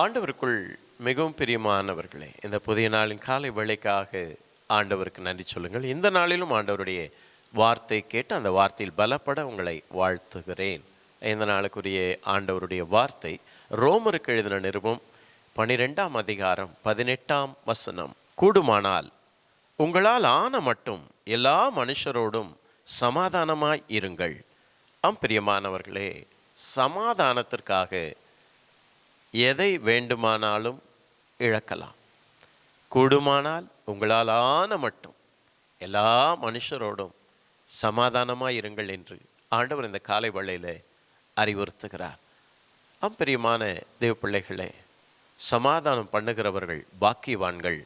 ஆண்டவருக்குள் மிகவும் பிரியமானவர்களே இந்த புதிய நாளின் காலை வேலைக்காக ஆண்டவருக்கு நன்றி சொல்லுங்கள். இந்த நாளிலும் ஆண்டவருடைய வார்த்தை கேட்டு அந்த வார்த்தையில் பலப்பட உங்களை வாழ்த்துகிறேன். இந்த நாளுக்குரிய ஆண்டவருடைய வார்த்தை ரோமருக்கு எழுதின நிருபம் பனிரெண்டாம் அதிகாரம் பதினெட்டாம் வசனம். கூடுமானால் உங்களால் ஆன மட்டும் எல்லா மனுஷரோடும் சமாதானமாய் இருங்கள். ஆம் பிரியமானவர்களே சமாதானத்திற்காக எதை வேண்டுமானாலும் இழக்கலாம். கூடுமானால் உங்களால் ஆன மட்டும். எல்லா மனுஷரோடும் சமாதானமாக இருங்கள் என்று ஆண்டவர் இந்த காலை வழியில் அறிவுறுத்துகிறார். அம்பிரியமான தேவ பிள்ளைகளே சமாதானம் பண்ணுகிறவர்கள் பாக்கியவான்கள்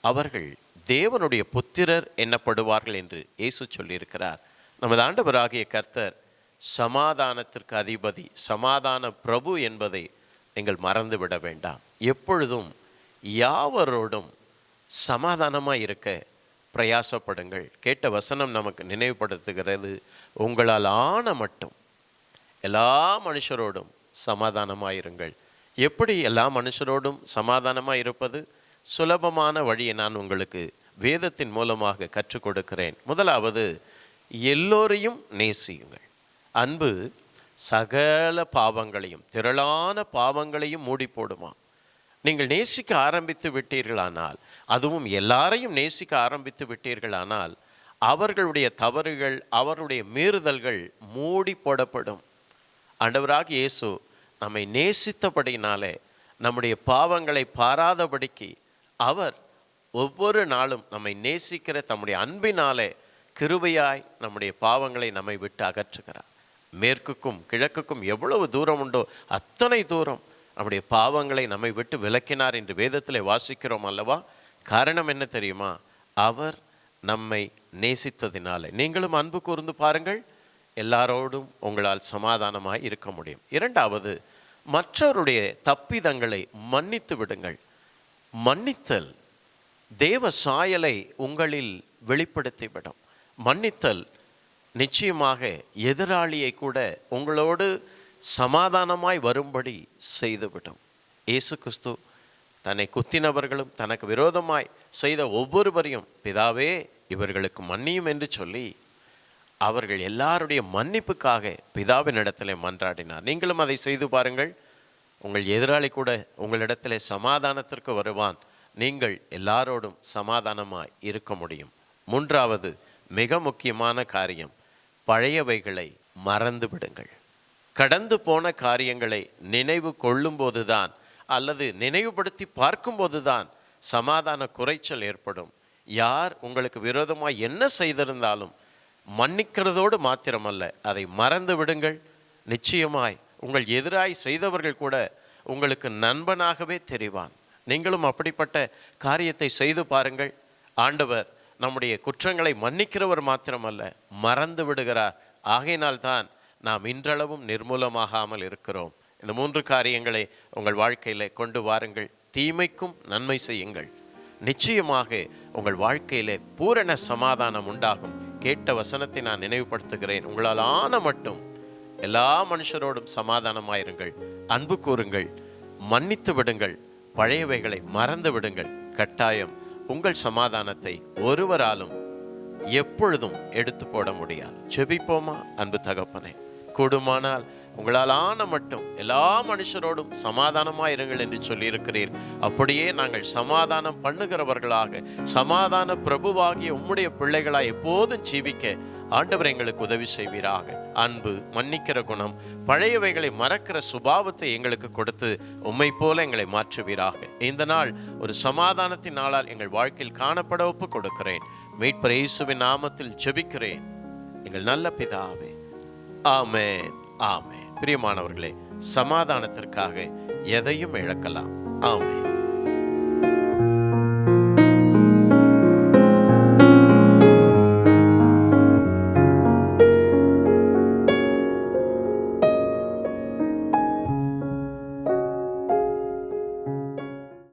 அவர்கள் தேவனுடைய புத்திரர் எண்ணப்படுவார்கள் என்று இயேசு சொல்லியிருக்கிறார். நமது ஆண்டவராகிய கர்த்தர் சமாதானத்திற்கு அதிபதி சமாதான பிரபு என்பதை நீங்கள் மறந்து விட வேண்டாம். எப்பொழுதும் யாவரோடும் சமாதானமாக இருக்க பிரயாசப்படுங்கள். கேட்ட வசனம் நமக்கு நினைவுபடுத்துகிறது. உங்களால் ஆன மட்டும் எல்லா மனுஷரோடும் சமாதானமாயிருங்கள் எப்படி எல்லா மனுஷரோடும் சமாதானமாக இருப்பது? சுலபமான வழியை நான் உங்களுக்கு வேதத்தின் மூலமாக கற்றுக் கொடுக்கிறேன். முதலாவது எல்லோரையும் நேசியுங்கள். அன்பு சகல பாவங்களையும் திரளான பாவங்களையும் மூடி போடுமா நீங்கள் நேசிக்க ஆரம்பித்து விட்டீர்களானால் அதுவும் எல்லாரையும் நேசிக்க ஆரம்பித்து விட்டீர்களானால் அவர்களுடைய தவறுகள் அவருடைய மீறுதல்கள் மூடி போடப்படும். ஆண்டவராக இயேசு நம்மை நேசித்தபடினாலே நம்முடைய பாவங்களை பாராதபடிக்கு அவர் ஒவ்வொரு நாளும் நம்மை நேசிக்கிற தம்முடைய அன்பினாலே கிருபையாய் நம்முடைய பாவங்களை நம்மை விட்டு அகற்றுகிறார். மேற்குக்கும் கிழக்குக்கும் எவ்வளவு தூரம் உண்டோ அத்தனை தூரம் நம்முடைய பாவங்களை நம்மை விட்டு விளக்கினார் என்று வேதத்திலே வாசிக்கிறோம் அல்லவா? காரணம் என்ன தெரியுமா? அவர் நம்மை நேசித்ததினாலே. நீங்களும் அன்பு கூர்ந்து பாருங்கள். எல்லாரோடும் உங்களால் சமாதானமாக இருக்க முடியும். இரண்டாவது மற்றவருடைய தப்பிதங்களை மன்னித்து விடுங்கள். மன்னித்தல் தேவ சாயலை உங்களில் வெளிப்படுத்திவிடும். மன்னித்தல் நிச்சயமாக எதிராளியை கூட உங்களோடு சமாதானமாய் வரும்படி செய்துவிடும். இயேசு கிறிஸ்து தன்னை குத்தினவர்களும் தனக்கு விரோதமாய் செய்த ஒவ்வொருவரையும் பிதாவே இவர்களுக்கு மன்னியும் என்று சொல்லி அவர்கள் எல்லாருடைய மன்னிப்புக்காக பிதாவின் இடத்துல மன்றாடினார். நீங்களும் அதை செய்து பாருங்கள். உங்கள் எதிராளி கூட உங்களிடத்தில் சமாதானத்திற்கு வருவான். நீங்கள் எல்லாரோடும் சமாதானமாய் இருக்க முடியும். மூன்றாவது மிக முக்கியமான காரியம் பழையவைகளை மறந்து விடுங்கள் கடந்து போன காரியங்களை நினைவு கொள்ளும்போதுதான் அல்லது நினைவுபடுத்தி பார்க்கும்போதுதான் சமாதான குறைச்சல் ஏற்படும். யார் உங்களுக்கு விரோதமாக என்ன செய்திருந்தாலும் மன்னிக்கிறதோடு மாத்திரமல்ல அதை மறந்து விடுங்கள். நிச்சயமாய் உங்கள் எதிராய் செய்தவர்கள் கூட உங்களுக்கு நண்பனாகவே தெரிவான். நீங்களும் அப்படிப்பட்ட காரியத்தை செய்து பாருங்கள். ஆண்டவர் நம்முடைய குற்றங்களை மன்னிக்கிறவர் மாத்திரமல்ல மறந்து விடுகிறார். ஆகையினால்தான் நாம் இன்றளவும் நிர்மூலமாகாமல் இருக்கிறோம். இந்த மூன்று காரியங்களை உங்கள் வாழ்க்கையில கொண்டு வாருங்கள். தீமைக்கும் நன்மை செய்யுங்கள். நிச்சயமாக உங்கள் வாழ்க்கையிலே பூரண சமாதானம் உண்டாகும். கேட்ட வசனத்தை நான் நினைவுபடுத்துகிறேன். உங்களால் ஆன மட்டும் எல்லா மனுஷரோடும் சமாதானமாயிருங்கள். அன்பு கூறுங்கள். மன்னித்து விடுங்கள். பழையவைகளை மறந்து விடுங்கள். கட்டாயம் உங்கள் சமாதானத்தை ஒருவராலும் எப்பொழுதும் எடுத்து போட முடியாது. செபிப்போமா அன்பு தகப்பனே கூடுமானால் உங்களால் ஆன மட்டும் எல்லா மனுஷரோடும் சமாதானமா இருங்கள் என்று சொல்லியிருக்கிறீர். அப்படியே நாங்கள் சமாதானம் பண்ணுகிறவர்களாக சமாதான பிரபுவாகிய உம்முடைய பிள்ளைகளாய் எப்போதும் ஜீவிக்க ஆண்டவர் எங்களுக்கு உதவி செய்வீராக. அன்பு மன்னிக்கிற குணம் பழையவைகளை மறக்கிற சுபாவத்தை எங்களுக்கு கொடுத்து உம்மை போல எங்களை மாற்றுவீராக. இந்த நாள் ஒரு சமாதானத்தின் நாளால் எங்கள் வாழ்க்கையில் காணப்பட ஒப்பு கொடுக்கிறேன். மீட்பர் இயேசுவின் நாமத்தில் ஜெபிக்கிறேன். எங்கள் நல்ல பிதாவே. ஆமே ஆமே பிரியமானவர்களே சமாதானத்திற்காக எதையும் இழக்கலாம். ஆமே